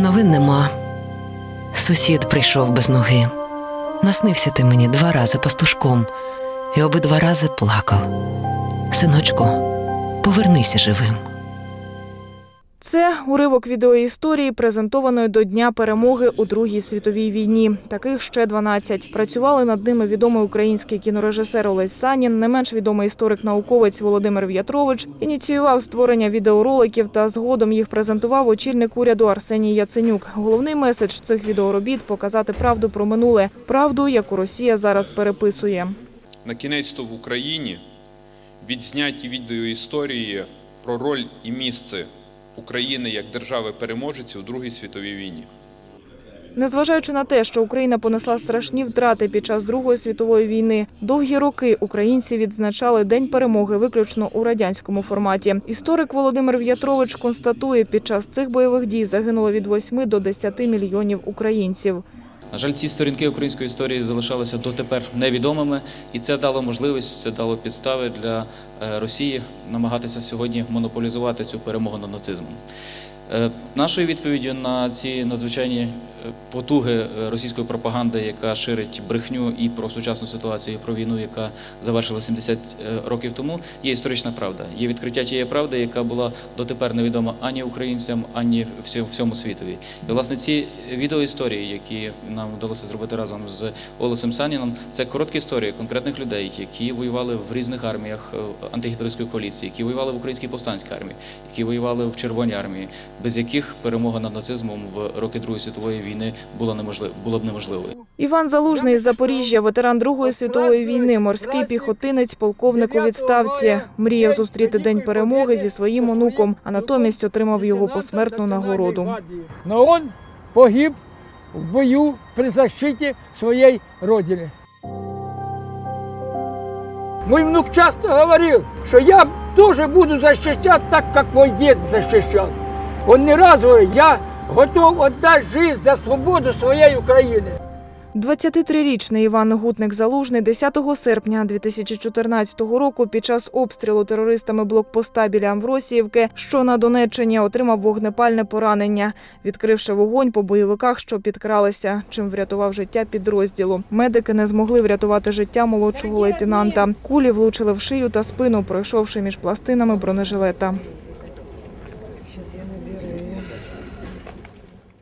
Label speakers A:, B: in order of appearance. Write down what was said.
A: Новин нема. Сусід прийшов без ноги. Наснився ти мені два рази пастушком, і обидва рази плакав. Синочку, повернися живим.
B: Це уривок відеоісторії, презентованої до Дня перемоги у Другій світовій війні. Таких ще 12. Працювали над ними відомий український кінорежисер Олесь Санін, не менш відомий історик-науковець Володимир В'ятрович, ініціював створення відеороликів та згодом їх презентував очільник уряду Арсеній Яценюк. Головний меседж цих відеоробіт показати правду про минуле, правду, яку Росія зараз переписує.
C: На кінець то в Україні відзняті відеоісторії про роль і місце України як держави-переможеці у Другій світовій війні.
B: Незважаючи на те, що Україна понесла страшні втрати під час Другої світової війни, довгі роки українці відзначали День перемоги виключно у радянському форматі. Історик Володимир В'ятрович констатує, під час цих бойових дій загинуло від 8 до 10 мільйонів українців.
D: На жаль, ці сторінки української історії залишалися дотепер невідомими, і це дало можливість, це дало підстави для е, Росії намагатися сьогодні монополізувати цю перемогу над нацизмом. Е, Нашою відповіддю на ці надзвичайні е, потуги е, російської пропаганди, яка ширить брехню і про сучасну ситуацію, і про війну, яка завершила 70 років тому, є історична правда. Є відкриття тієї правди, яка була дотепер невідома ані українцям, ані всьому світові. І власне ці відеоісторії, які нам вдалося зробити разом з Олесем Саніном, це короткі історії конкретних людей, які воювали в різних арміях антигітлерської коаліції, які воювали в українській повстанській армії, які воювали в Червоній армії, без яких перемога над нацизмом в роки Другої світової війни була неможлив, була б неможливою.
B: Іван Залужний з Запоріжжя, ветеран Другої світової війни, морський піхотинець, полковник у відставці. Мріяв зустріти день перемоги зі своїм онуком, а натомість отримав його посмертну нагороду.
E: Но он погиб в бою при защите своей родины. Мой внук часто говорил, что я тоже буду защищать так, как мой дед защищал. Он не раз говорил, я готов отдать жизнь за свободу своей Украины.
B: 23-річний Іван Гутник Залужний 10 серпня 2014 року під час обстрілу терористами блокпоста біля Амвросіївки, що на Донеччині, отримав вогнепальне поранення, відкривши вогонь по бойовиках, що підкралися, чим врятував життя підрозділу. Медики не змогли врятувати життя молодшого лейтенанта. Кулі влучили в шию та спину, пройшовши між пластинами бронежилета.